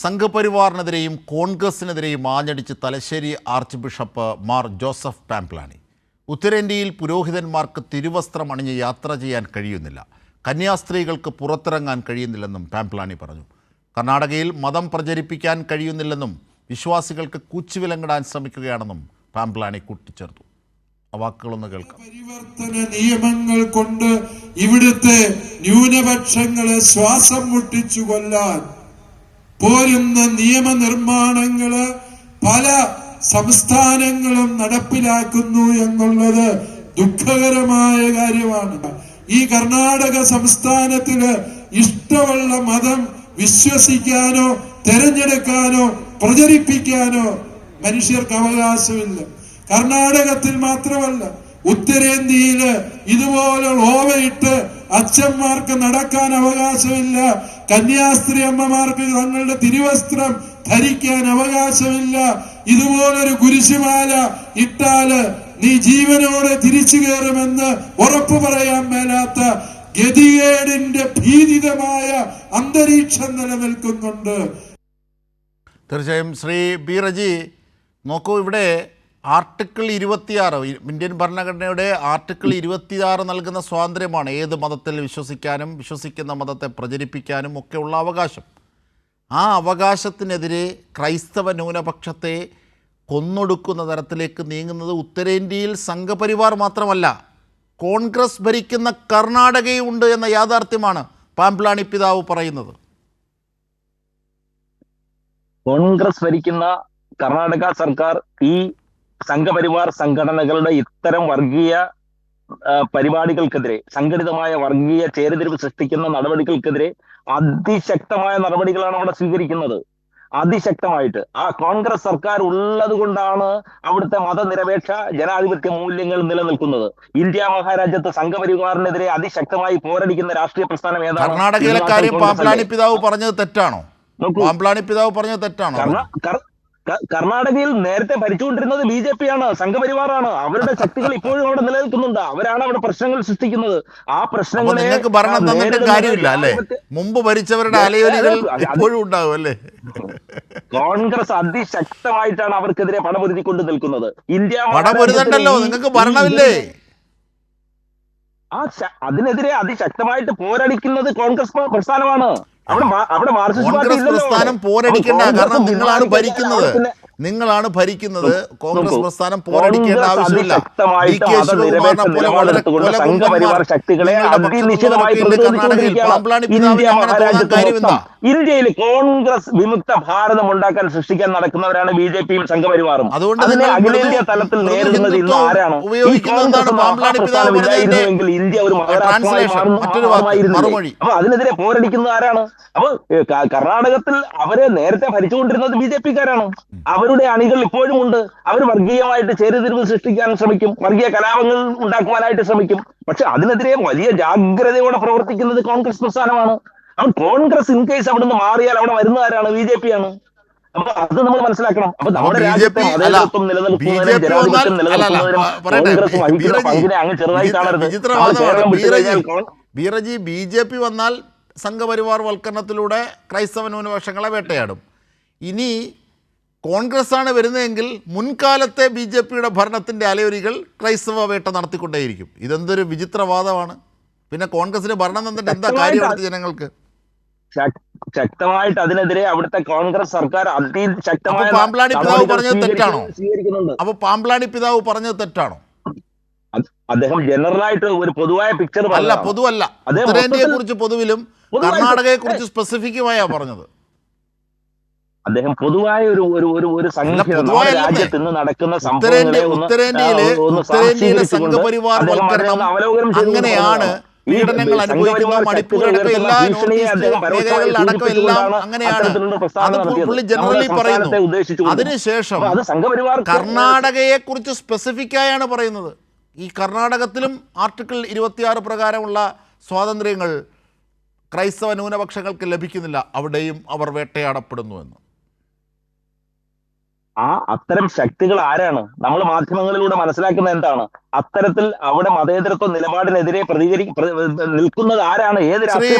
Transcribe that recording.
സംഘപരിവാറിനെതിരെയും കോൺഗ്രസിനെതിരെയും ആഞ്ഞടിച്ച് Thalassery archbishop Mar Joseph Pamplany ഉത്തരേന്ത്യയിൽ പുരോഹിതന്മാർക്ക് തിരുവസ്ത്രം അണിഞ്ഞ് യാത്ര ചെയ്യാൻ കഴിയുന്നില്ല. കന്യാസ്ത്രീകൾക്ക് പുറത്തിറങ്ങാൻ കഴിയുന്നില്ലെന്നും പാംപ്ലാനി പറഞ്ഞു. കർണാടകയിൽ മതം പ്രചരിപ്പിക്കാൻ കഴിയുന്നില്ലെന്നും വിശ്വാസികൾക്ക് കൂച്ചുവിലങ്ങിടാൻ ശ്രമിക്കുകയാണെന്നും പാംപ്ലാനി കൂട്ടിച്ചേർത്തു. ആ വാക്കുകളൊന്ന് കേൾക്കാം. പരിവർത്തന നിയമങ്ങൾ കൊണ്ട് ഇവിടുത്തെ ന്യൂനപക്ഷങ്ങളെ ശ്വാസം മുട്ടിച്ചു കൊല്ലാൻ പോരുന്ന നിയമനിർമ്മാണങ്ങൾ പല സംസ്ഥാനങ്ങളും നടപ്പിലാക്കുന്നു എന്നുള്ളത് ദുഃഖകരമായ കാര്യമാണ്. ഈ കർണാടക സംസ്ഥാനത്തിൽ ഇഷ്ടമുള്ള മതം വിശ്വസിക്കാനോ തെരഞ്ഞെടുക്കാനോ പ്രചരിപ്പിക്കാനോ മനുഷ്യർക്ക് അവകാശമില്ല. കർണാടകത്തിൽ മാത്രമല്ല ഉത്തരേന്ത്യയിൽ ഇതുപോലെ ഓവയിട്ട് അച്ഛന്മാർക്ക് നടക്കാൻ അവകാശമില്ല. കന്യാസ്ത്രീ അമ്മമാർക്ക് തങ്ങളുടെ തിരുവസ്ത്രം ധരിക്കാൻ അവകാശമില്ല. ഇതുപോലൊരു കുരിശുമാല ഇട്ടാൽ നീ ജീവനോടെ തിരിച്ചു കയറുമെന്ന് ഉറപ്പു പറയാൻ മേലാത്ത ഗതികേടിന്റെ ഭീതിതമായ അന്തരീക്ഷം നിലനിൽക്കുന്നുണ്ട്. തീർച്ചയായും ശ്രീ ബീറജി നോക്കൂ ഇവിടെ ആർട്ടിക്കിൾ ഇരുപത്തിയാറ് ഇന്ത്യൻ ഭരണഘടനയുടെ ആർട്ടിക്കിൾ ഇരുപത്തിയാറ് നൽകുന്ന സ്വാതന്ത്ര്യമാണ് ഏത് മതത്തിൽ വിശ്വസിക്കാനും വിശ്വസിക്കുന്ന മതത്തെ പ്രചരിപ്പിക്കാനും ഒക്കെയുള്ള അവകാശം. ആ അവകാശത്തിനെതിരെ ക്രൈസ്തവ ന്യൂനപക്ഷത്തെ കൊന്നൊടുക്കുന്ന തരത്തിലേക്ക് നീങ്ങുന്നത് ഉത്തരേന്ത്യയിൽ സംഘപരിവാർ മാത്രമല്ല കോൺഗ്രസ് ഭരിക്കുന്ന കർണാടകയുണ്ട് എന്ന യാഥാർത്ഥ്യമാണ് പാംപ്ലാണി പിതാവ് പറയുന്നത്. കോൺഗ്രസ് ഭരിക്കുന്ന കർണാടക സർക്കാർ ഈ സംഘപരിവാർ സംഘടനകളുടെ ഇത്തരം വർഗീയ പരിപാടികൾക്കെതിരെ സംഘടിതമായ വർഗീയ ചേരിതിരിവ് സൃഷ്ടിക്കുന്ന നടപടികൾക്കെതിരെ അതിശക്തമായ നടപടികളാണ് അവിടെ സ്വീകരിക്കുന്നത്. അതിശക്തമായിട്ട്. ആ കോൺഗ്രസ് സർക്കാർ ഉള്ളത് കൊണ്ടാണ് അവിടുത്തെ മതനിരപേക്ഷ ജനാധിപത്യ മൂല്യങ്ങൾ നിലനിൽക്കുന്നത്. ഇന്ത്യ മഹാരാജ്യത്ത് സംഘപരിവാറിനെതിരെ അതിശക്തമായി പോരടിക്കുന്ന രാഷ്ട്രീയ പ്രസ്ഥാനം ഏതാണ്? കർണാടകയിലെ കാര്യം പാമ്പ്ലാനി പിതാവ് പറഞ്ഞത് തെറ്റാണോ? പാമ്പ്ലാനി പിതാവ് പറഞ്ഞത് തെറ്റാണോ? കർണാടകയിൽ നേരത്തെ ഭരിച്ചുകൊണ്ടിരുന്നത് ബി ജെ പി ആണ് സംഘപരിവാറാണ്. അവരുടെ ശക്തികൾ ഇപ്പോഴും അവിടെ നിലനിൽക്കുന്നുണ്ട്. അവരാണ് അവിടെ പ്രശ്നങ്ങൾ സൃഷ്ടിക്കുന്നത്. ആ പ്രശ്നങ്ങളെ നിങ്ങൾക്ക് ഭരണം ആ, തന്നിട്ട് കാര്യമില്ല അല്ലേ? മുമ്പ് ഭരിച്ചവരുടെ അലയൊലികൾ ഇപ്പോഴും ഉണ്ടാവും അല്ലേ? കോൺഗ്രസ് അതിശക്തമായിട്ടാണ് അവർക്കെതിരെ പടപൊരുതിക്കൊണ്ട് നിൽക്കുന്നത്. ഇന്ത്യ പടപൊരുതണ്ടല്ലോ നിങ്ങൾക്ക് ഭരണമില്ലേ? ആ അതിനെതിരെ അതിശക്തമായിട്ട് പോരടിക്കുന്നത് കോൺഗ്രസ് പ്രസ്ഥാനമാണ് അവിടെ അവിടെ മാർക്സിസ്റ്റ് പാർട്ടി. പ്രസ്ഥാനം പോരടിക്കേണ്ട കാരണം നിങ്ങളാണ് ഭരിക്കുന്നത് നിങ്ങളാണ് ഭരിക്കുന്നത്. കോൺഗ്രസ് പ്രസ്ഥാനം പോരടിക്കേണ്ട ആവശ്യമില്ല. ഇന്ത്യയിൽ കോൺഗ്രസ് വിമുക്ത ഭാരതം ഉണ്ടാക്കാൻ സൃഷ്ടിക്കാൻ നടക്കുന്നവരാണ് ബി ജെ പിയും സംഘപരിവാറും. അതുകൊണ്ട് അതിനെ അഖിലേന്ത്യാ തലത്തിൽ നേരിടുന്നത് ഇന്ന് ആരാണ്? ഈ ഉപയോഗിക്കുന്നത് കോൺഗ്രസ് എന്താണ് എന്ന പാംപ്ലാനി പിതാവ് മഹാപ്രസ്ഥാനം പറഞ്ഞതിന്റെ ഇല്ലായിരുന്നുവെങ്കിൽ ഇന്ത്യ ഒരു മഹാരാഷ്ട്രമായി അപ്പൊ അതിനെതിരെ പോരടിക്കുന്നത് ആരാണ്? അപ്പൊ കർണാടകത്തിൽ അവരെ നേരത്തെ ഭരിച്ചുകൊണ്ടിരുന്നത് ബി ജെ പിക്കാരാണ്. അവരുടെ അണികൾ ഇപ്പോഴും ഉണ്ട്. അവർ വർഗീയമായിട്ട് ചേരുതിരിവ് സൃഷ്ടിക്കാൻ ശ്രമിക്കും. വർഗീയ കലാപങ്ങൾ ഉണ്ടാക്കുവാനായിട്ട് ശ്രമിക്കും. പക്ഷെ അതിനെതിരെ വലിയ ജാഗ്രതയോടെ പ്രവർത്തിക്കുന്നത് കോൺഗ്രസ് പ്രസ്ഥാനമാണ്. അപ്പോൾ കോൺഗ്രസ് ഇൻ കേസ് അവിടെ നിന്ന് മാറിയാൽ അവിടെ വരുന്ന ആരാണ്? ബി ജെ പി ആണ്. അപ്പൊ അത് നമ്മൾ മനസ്സിലാക്കണം. അപ്പൊ നമ്മുടെ രാജ്യത്തെ മതേതരത്വം നിലനിൽക്കുന്നതിനും ജനാധിപത്യം നിലനിൽക്കുന്നതിനും കോൺഗ്രസ് വഹിക്കുന്ന പങ്കിനെ അങ്ങ് ചെറുതായി കാണരുത് ബീറജി ബി ജെ പി വന്നാൽ സംഘപരിവാർ വൽക്കരണത്തിലൂടെ ക്രൈസ്തവ ന്യൂനപക്ഷങ്ങളെ വേട്ടയാടും. ഇനി കോൺഗ്രസ് ആണ് വരുന്നതെങ്കിൽ മുൻകാലത്തെ ബി ജെ പിയുടെ ഭരണത്തിന്റെ അലയൊലികൾ ക്രൈസ്തവ വേട്ട നടത്തിക്കൊണ്ടേയിരിക്കും. ഇതെന്തൊരു വിചിത്രവാദമാണ്. പിന്നെ കോൺഗ്രസിന് ഭരണം തന്നിട്ട് എന്താ കാര്യം ജനങ്ങൾക്ക്? ശക്തമായിട്ട് അതിനെതിരെ അവിടുത്തെ കോൺഗ്രസ് സർക്കാർ അതിശക്തമായ അപ്പൊ പാമ്പ്ലാനി പിതാവ് പറഞ്ഞത് തെറ്റാണോ? സ്വീകരിക്കുന്നുണ്ട്. അപ്പോൾ പാമ്പ്ലാനി പിതാവ് പറഞ്ഞത് തെറ്റാണോ? അദ്ദേഹം ജനറൽ ആയിട്ട് ഒരു പൊതുവായ പിക്ചർ അല്ല പൊതുവല്ല. ഉത്തരേന്ത്യയെ കുറിച്ച് പൊതുവിലും കർണാടകയെ കുറിച്ച് സ്പെസിഫിക്കുമായാ പറഞ്ഞത്. അദ്ദേഹം പൊതുവായ ഒരു ഒരു ഒരു ഒരു രാജ്യത്ത് ഇന്ന് നടക്കുന്ന സംഭവങ്ങളെ ഉത്തരേന്ത്യയിലെ സംഘപരിവാർ അവലോകനം അങ്ങനെയാണ്. പീഡനങ്ങൾ അനുഭവിക്കുന്ന മണിപ്പൂരടക്കം എല്ലാ മേഖലകളിലടക്കം അങ്ങനെയാണ് അത്. പുള്ളി ജനറലി പറയുന്നു. അതിനുശേഷം കർണാടകയെ കുറിച്ച് സ്പെസിഫിക്കായാണ് പറയുന്നത് ഈ കർണാടകത്തിലും ആർട്ടിക്കിൾ ഇരുപത്തിയാറ് പ്രകാരമുള്ള സ്വാതന്ത്ര്യങ്ങൾ ക്രൈസ്തവ ന്യൂനപക്ഷങ്ങൾക്ക് ലഭിക്കുന്നില്ല അവിടെയും അവർ വേട്ടയാടപ്പെടുന്നു എന്ന് ആ അത്തരം ശക്തികൾ ആരാണ്? നമ്മൾ മാധ്യമങ്ങളിലൂടെ മനസ്സിലാക്കുന്ന എന്താണ്? അത്തരത്തിൽ അവിടെ മതേതരത്വ നിലപാടിനെതിരെ പ്രതികരി നിൽക്കുന്നത് ആരാണ്? ഏത് രാഷ്ട്രീയ